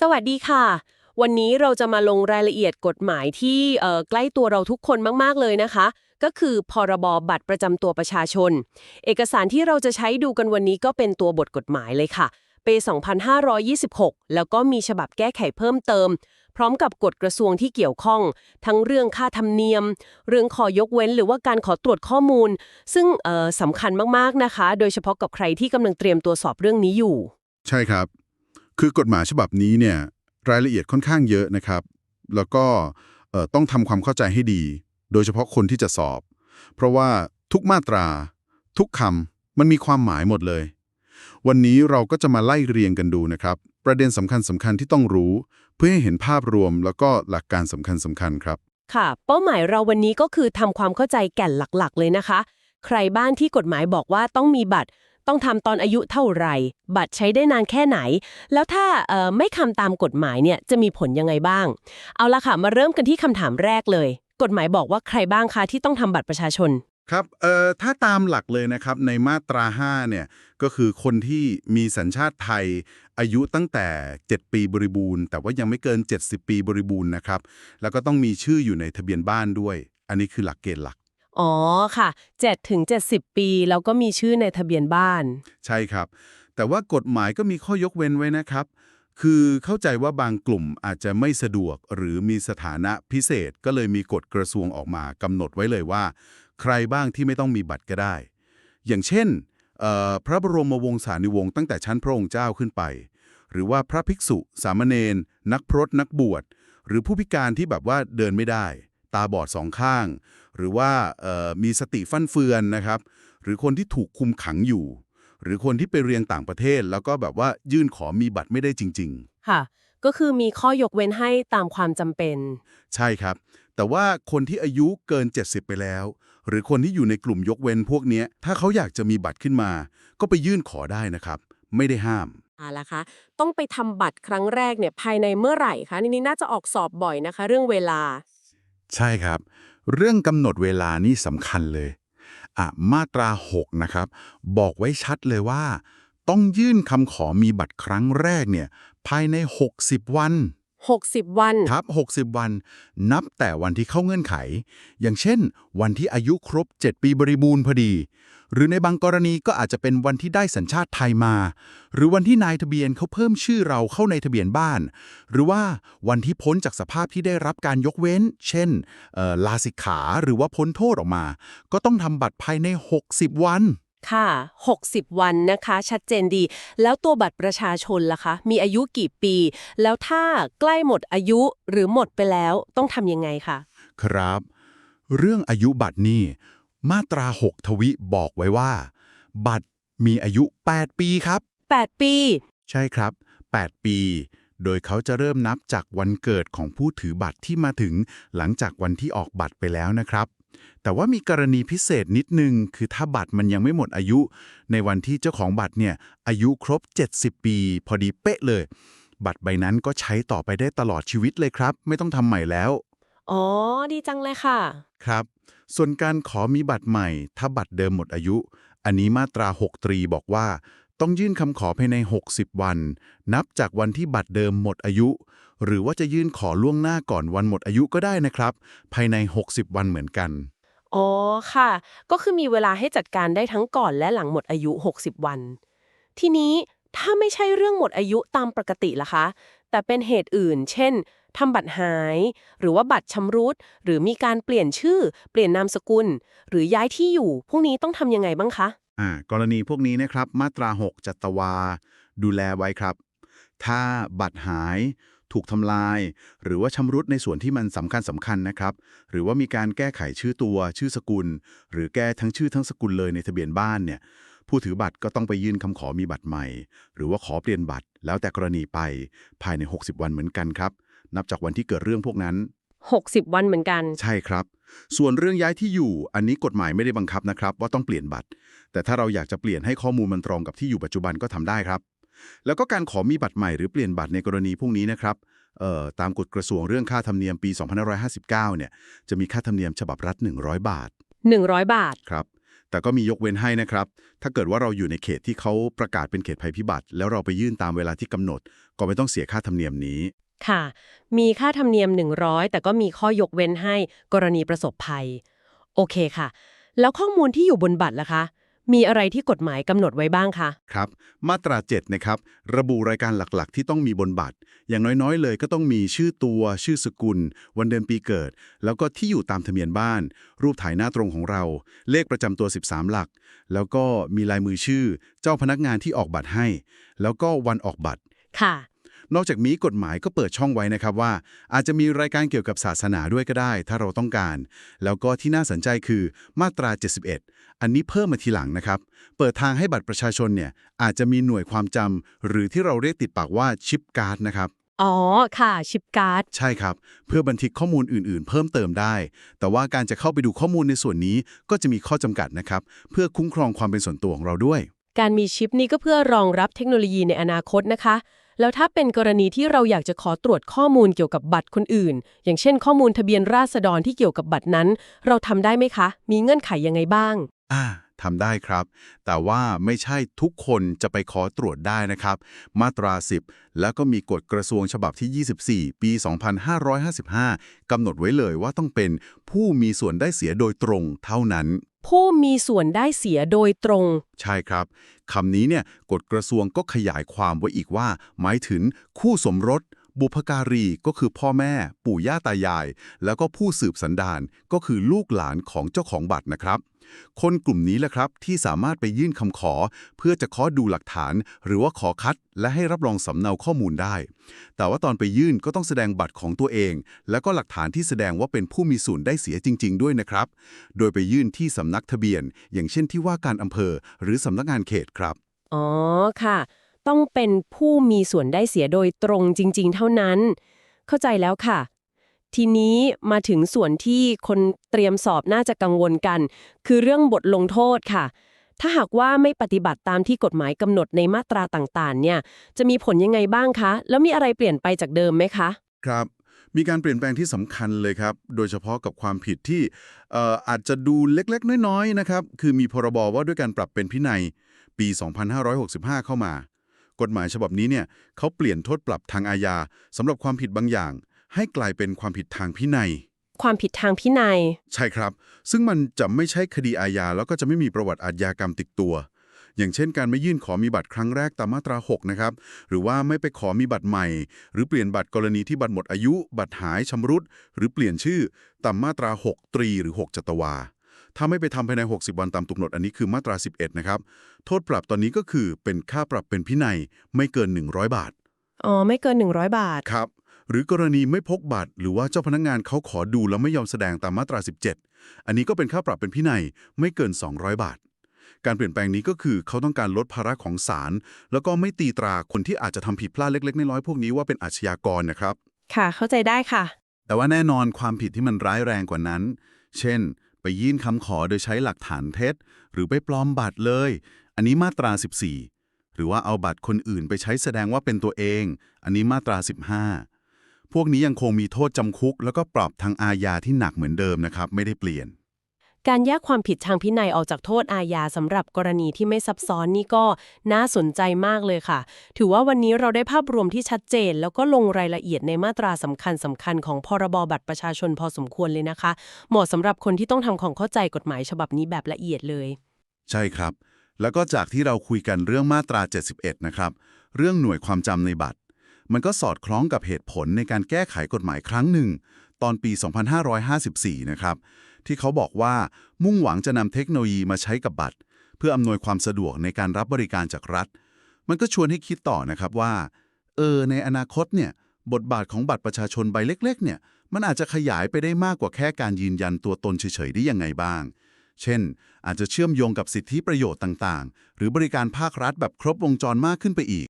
สวัสดีค่ะ วันนี้เราจะมาลงรายละเอียดกฎหมายที่เอ่อใกล้ตัวเราทุกคนมาก ๆ เลยนะคะ ก็คือพรบบัตรประจำตัวประชาชน เอกสารที่เราจะใช้ดูกันวันนี้ก็เป็นตัวบทกฎหมายเลยค่ะปี2526 แล้วก็มีฉบับแก้ไขเพิ่มเติม พร้อมกับกฎกระทรวงที่เกี่ยวข้อง ทั้งเรื่องค่าธรรมเนียม เรื่องขอยกเว้นหรือว่าการขอตรวจข้อมูล ซึ่งเออสำคัญมากๆนะคะ โดยเฉพาะกับใครที่กำลังเตรียมตัวสอบเรื่องนี้อยู่ ใช่ครับ คือกฎหมายฉบับนี้เนี่ยรายละเอียดค่อนข้างเยอะนะครับ แล้วก็ต้องทำความเข้าใจให้ดี โดยเฉพาะคนที่จะสอบ เพราะว่าทุกมาตรา ทุกคำมันมีความหมายหมดเลย วันนี้เราก็จะมาไล่เรียงกันดูนะครับ ประเด็นสำคัญสำคัญที่ต้องรู้ เพื่อให้เห็นภาพรวมแล้วก็หลักการสำคัญสำคัญครับ ค่ะ เป้าหมายเราวันนี้ก็คือทำความเข้าใจแก่นหลักๆ เลยนะคะ ใครบ้านที่กฎหมายบอกว่าต้องมีบัตร ต้องทำตอนอายุเท่าไหร่ บัตรใช้ได้นานแค่ไหน แล้วถ้าไม่ทำตามกฎหมายเนี่ยจะมีผลยังไงบ้าง เอาละค่ะ มาเริ่มกันที่คำถามแรกเลย กฎหมายบอกว่าใครบ้างคะที่ต้องทำบัตรประชาชนครับ เอ่อ ถ้าตามหลักเลยนะครับในมาตรา 5 เนี่ย ก็คือคนที่มีสัญชาติไทย อายุตั้งแต่ 7 ปีบริบูรณ์ แต่ว่ายังไม่เกิน 70 ปีบริบูรณ์นะครับ แล้วก็ต้องมีชื่ออยู่ในทะเบียนบ้านด้วย อันนี้คือหลักเกณฑ์หลัก อ๋อค่ะ 7 ถึง 70 ปี แล้วก็มีชื่อในทะเบียนบ้าน ใช่ครับ แต่ว่ากฎหมายก็มีข้อยกเว้นไว้นะครับ คือเข้าใจว่าบางกลุ่มอาจจะไม่สะดวกหรือมีสถานะพิเศษ ก็เลยมีกฎกระทรวงออกมากำหนดไว้เลยว่า ใครบ้างที่ไม่ต้องมีบัตรก็ได้ อย่างเช่นพระบรมวงศานุวงศ์ตั้งแต่ชั้นพระองค์เจ้าขึ้นไป หรือว่าพระภิกษุ สามเณรนักพรตนักบวช หรือผู้พิการที่แบบว่าเดินไม่ได้ ตาบอดสองข้าง หรือว่าเอ่อมีสติฟั่นเฟือนนะครับ หรือคนที่ถูกคุมขังอยู่ หรือคนที่ไปเรียนต่างประเทศ แล้วก็แบบว่ายื่นขอมีบัตรไม่ได้จริงค่ะ ก็คือมีข้อยกเว้นให้ตามความจำเป็นๆใช่ครับ แต่ว่าคนที่อายุเกิน 70 ไปแล้ว หรือคนที่อยู่ในกลุ่มยกเว้นพวกเนี้ยถ้าเขาอยากจะมีบัตรขึ้นมา ก็ไปยื่นขอได้นะครับ ไม่ได้ห้ามอ่าละคะต้องไปทำบัตรครั้งแรกเนี่ยภายในเมื่อไหร่คะนี่น่าจะออกสอบบ่อยนะคะ เรื่องเวลา ใช่ครับ เรื่องกำหนดเวลานี่สำคัญเลยอะมาตรา 6 นะครับ บอกไว้ชัดเลยว่า ต้องยื่นคำขอมีบัตรครั้งแรกเนี่ยภายใน 60 วัน 60 วัน ครับ 60 วัน นับแต่วันที่เข้าเงื่อนไข อย่างเช่น วันที่อายุครบ 7 ปีบริบูรณ์พอดี หรือในบางกรณีก็อาจจะเป็นวันที่ได้สัญชาติไทยมา หรือวันที่นายทะเบียนเขาเพิ่มชื่อเราเข้าในทะเบียนบ้าน หรือว่าวันที่พ้นจากสภาพที่ได้รับการยกเว้น เช่นเอ่อลาสิกขาหรือว่าพ้นโทษออกมา ก็ต้องทำบัตรภายใน 60 วันค่ะ 60 วันนะคะ ชัดเจนดี แล้วตัวบัตรประชาชนล่ะคะ มีอายุกี่ปี แล้วถ้าใกล้หมดอายุหรือหมดไปแล้วต้องทำยังไงคะ ครับ เรื่องอายุบัตรนี่ มาตรา 6 ทวิบอกไว้ว่า บัตรมีอายุ 8 ปีครับ 8 ปี ใช่ครับ 8 ปี โดยเขาจะเริ่มนับจากวันเกิดของผู้ถือบัตรที่มาถึง หลังจากวันที่ออกบัตรไปแล้วนะครับ แต่ว่ามีกรณีพิเศษนิดนึง คือถ้าบัตรมันยังไม่หมดอายุ ในวันที่เจ้าของบัตรเนี่ยอายุครบ 70 ปี พอดีเป๊ะเลย บัตรใบนั้นก็ใช้ต่อไปได้ตลอดชีวิตเลยครับ ไม่ต้องทำใหม่แล้ว อ๋อ ดีจังเลยค่ะ ครับ ส่วนการขอมีบัตรใหม่ ถ้าบัตรเดิมหมดอายุ อันนี้มาตรา 6 ตรีบอกว่า ต้องยื่นคำขอภายใน 60 วัน นับจากวันที่บัตรเดิมหมดอายุ หรือว่าจะยื่นขอล่วงหน้าก่อนวันหมดอายุก็ได้นะครับ ภายใน 60 วันเหมือนกัน อ๋อ ค่ะ ก็คือมีเวลาให้จัดการได้ทั้งก่อนและหลังหมดอายุ 60 วัน ทีนี้ถ้าไม่ใช่เรื่องหมดอายุตามปกติล่ะคะ แต่เป็นเหตุอื่น เช่น ทำบัตรหาย หรือว่าบัตรชำรุด หรือมีการเปลี่ยนชื่อ เปลี่ยนนามสกุล หรือย้ายที่อยู่ พวกนี้ต้องทำยังไงบ้างคะ อ่ากรณีพวกนี้นะครับ มาตรา 6 จัตวา ดูแลไว้ครับ ถ้าบัตรหาย ถูกทำลาย หรือว่าชำรุดในส่วนที่มันสำคัญสำคัญนะครับ หรือว่ามีการแก้ไขชื่อตัว ชื่อสกุล หรือแก้ทั้งชื่อทั้งสกุลเลยในทะเบียนบ้านเนี่ยผู้ถือบัตรก็ต้องไปยื่นคำขอมีบัตรใหม่ หรือว่าขอเปลี่ยนบัตรแล้วแต่กรณีไปภายใน 60 วันเหมือนกันครับ นับจากวันที่เกิดเรื่องพวกนั้น 60 วันเหมือนกัน ใช่ครับ ส่วนเรื่องย้ายที่อยู่ อันนี้กฎหมายไม่ได้บังคับนะครับ ว่าต้องเปลี่ยนบัตร แต่ถ้าเราอยากจะเปลี่ยนให้ข้อมูลมันตรงกับที่อยู่ปัจจุบันก็ทำได้ครับ แล้วก็การขอมีบัตรใหม่หรือเปลี่ยนบัตรในกรณีพวกนี้นะครับเอ่อตามกฎกระทรวงเรื่องค่าธรรมเนียมปี 2559 เนี่ย จะมีค่าธรรมเนียมฉบับรัฐ 100 บาท 100 บาท ครับ แต่ก็มียกเว้นให้นะครับ ถ้าเกิดว่าเราอยู่ในเขตที่เขาประกาศเป็นเขตภัยพิบัติ แล้วเราไปยื่นตามเวลาที่กำหนด ก็ไม่ต้องเสียค่าธรรมเนียมนี้ ค่ะ มีค่าธรรมเนียม 100 แต่ก็มีข้อยกเว้นให้กรณีประสบภัย โอเคค่ะ แล้วข้อมูลที่อยู่บนบัตรล่ะคะ มีอะไรที่กฎหมายกำหนดไว้บ้างคะ ครับ มาตรา7นะครับระบุรายการหลักๆ ที่ต้องมีบนบัตร อย่างน้อยๆ เลยก็ต้องมีชื่อตัว ชื่อสกุล วันเดือนปีเกิด แล้วก็ที่อยู่ตามทะเบียนบ้าน รูปถ่ายหน้าตรงของเรา เลขประจำตัว 13 หลัก แล้วก็มีลายมือชื่อ เจ้าพนักงานที่ออกบัตรให้ แล้วก็วันออกบัตร ค่ะ นอกจากนี้กฎหมายก็เปิดช่องไว้นะครับว่า อาจจะมีรายการเกี่ยวกับศาสนาด้วยก็ได้ ถ้าเราต้องการ แล้วก็ที่น่าสนใจคือมาตรา 71 อันนี้เพิ่มมาทีหลังนะครับ เปิดทางให้บัตรประชาชนเนี่ยอาจจะมีหน่วยความจำหรือที่เราเรียกติดปากว่าชิปการ์ดนะครับอ๋อ ค่ะ ชิปการ์ด ใช่ครับ เพื่อบันทึกข้อมูลอื่นๆ เพิ่มเติมได้ แต่ว่าการจะเข้าไปดูข้อมูลในส่วนนี้ก็จะมีข้อจำกัดนะครับ เพื่อคุ้มครองความเป็นส่วนตัวของเราด้วย การมีชิปนี้ก็เพื่อรองรับเทคโนโลยีในอนาคตนะคะ แล้วถ้าเป็นกรณีที่เราอยากจะขอตรวจข้อมูลเกี่ยวกับบัตรคนอื่น อย่างเช่น ข้อมูลทะเบียนราษฎรที่เกี่ยวกับบัตรนั้น เราทำได้ไหมคะ มีเงื่อนไขยังไงบ้าง อ่าทำได้ครับ แต่ว่าไม่ใช่ทุกคนจะไปขอตรวจได้นะครับ มาตรา 10 แล้วก็มีกฎกระทรวงฉบับที่ 24 ปี 2555 กำหนดไว้เลยว่าต้องเป็นผู้มีส่วนได้เสียโดยตรงเท่านั้น ผู้มีส่วนได้เสียโดยตรง ใช่ครับ คำนี้เนี่ยกฎกระทรวงก็ขยายความไว้อีกว่า หมายถึงคู่สมรส บุพการีก็คือพ่อแม่ ปู่ย่าตายาย แล้วก็ผู้สืบสันดานก็คือลูกหลานของเจ้าของบัตรนะครับ คนกลุ่มนี้แหละครับที่สามารถไปยื่นคำขอ เพื่อจะขอดูหลักฐาน หรือว่าขอคัด และให้รับรองสำเนาข้อมูลได้ แต่ว่าตอนไปยื่นก็ต้องแสดงบัตรของตัวเอง แล้วก็หลักฐานที่แสดงว่าเป็นผู้มีส่วนได้เสียจริง ๆ ด้วยนะครับ โดยไปยื่นที่สำนักทะเบียน อย่างเช่นที่ว่าการอำเภอ หรือสำนักงานเขตครับอ๋อค่ะ ต้องเป็นผู้มีส่วนได้เสียโดยตรงจริง ๆ เท่านั้น เข้าใจแล้วค่ะ ทีนี้มาถึงส่วนที่คนเตรียมสอบน่าจะกังวลกัน คือเรื่องบทลงโทษค่ะ ถ้าหากว่าไม่ปฏิบัติตามที่กฎหมายกำหนดในมาตราต่างๆ เนี่ย จะมีผลยังไงบ้างคะ แล้วมีอะไรเปลี่ยนไปจากเดิมไหมคะ ครับ มีการเปลี่ยนแปลงที่สำคัญเลยครับ โดยเฉพาะกับความผิดที่เอ่ออาจจะดูเล็กๆ น้อยๆนะครับ คือมีพรบว่าด้วยการปรับเป็นพินัยปี 2565 เข้ามา กฎหมายฉบับนี้เนี่ยเขาเปลี่ยนโทษปรับทางอาญาสำหรับความผิดบางอย่าง ให้กลายเป็นความผิดทางพินัย ความผิดทางพินัย ใช่ครับ ซึ่งมันจะไม่ใช่คดีอาญาแล้วก็จะไม่มีประวัติอาญากรรมติดตัว อย่างเช่น การไม่ยื่นขอมีบัตรครั้งแรกตามมาตรา 6 นะครับ หรือว่าไม่ไปขอมีบัตรใหม่ หรือเปลี่ยนบัตรกรณีที่บัตรหมดอายุ บัตรหายชำรุด หรือเปลี่ยนชื่อตามมาตรา 6 ตรีหรือ 6 จัตวา ถ้าไม่ไปทำภายใน 60 วันตามกำหนดอันนี้คือมาตรา 11 นะครับ โทษปรับตอนนี้ก็คือเป็นค่าปรับเป็นพินัยไม่เกิน 100 บาท อ๋อ ไม่เกิน 100 บาท ครับ หรือกรณีไม่พกบัตร หรือว่าเจ้าพนักงานเขาขอดูแล้วไม่ยอมแสดงตามมาตรา 17 อันนี้ก็เป็นค่าปรับเป็นพินัยไม่เกิน 200 บาท การเปลี่ยนแปลงนี้ก็คือเขาต้องการลดภาระของศาลแล้วก็ไม่ตีตราคนที่อาจจะทำผิดพลาดเล็กๆน้อยๆพวกนี้ว่าเป็นอาชญากรนะครับ ค่ะ เข้าใจได้ค่ะ แต่ว่าแน่นอนความผิดที่มันร้ายแรงกว่านั้น เช่น ไปยื่นคำขอโดยใช้หลักฐานเท็จ หรือไปปลอมบัตรเลย อันนี้มาตรา 14 หรือว่าเอาบัตรคนอื่นไปใช้แสดงว่าเป็นตัวเอง อันนี้มาตรา 15 พวกนี้ยังคงมีโทษจำคุก แล้วก็ปรับทางอาญาที่หนักเหมือนเดิมนะครับ ไม่ได้เปลี่ยน การแยกความผิดทางพินัยออกจากโทษอาญาสำหรับกรณีที่ไม่ซับซ้อนนี่ก็น่าสนใจมากเลยค่ะ ถือว่าวันนี้เราได้ภาพรวมที่ชัดเจน แล้วก็ลงรายละเอียดในมาตราสำคัญสำคัญของพรบบัตรประชาชนพอสมควรเลยนะคะ เหมาะสำหรับคนที่ต้องทำความเข้าใจกฎหมายฉบับนี้แบบละเอียดเลย ใช่ครับ แล้วก็จากที่เราคุยกันเรื่องมาตรา 71 นะครับ เรื่องหน่วยความจำในบัตร มันก็สอดคล้องกับเหตุผลในการแก้ไขกฎหมายครั้งหนึ่ง ตอนปี 2554 นะครับ ที่เขาบอกว่ามุ่งหวังจะนำเทคโนโลยีมาใช้กับบัตร เพื่ออำนวยความสะดวกในการรับบริการจากรัฐ มันก็ชวนให้คิดต่อนะครับว่า เออ ในอนาคตเนี่ย บทบาทของบัตรประชาชนใบเล็ก ๆ เนี่ย มันอาจจะขยายไปได้มากกว่าแค่การยืนยันตัวตนเฉยๆได้ยังไงบ้าง เช่น อาจจะเชื่อมโยงกับสิทธิประโยชน์ต่างๆ หรือบริการภาครัฐแบบครบวงจรมากขึ้นไปอีก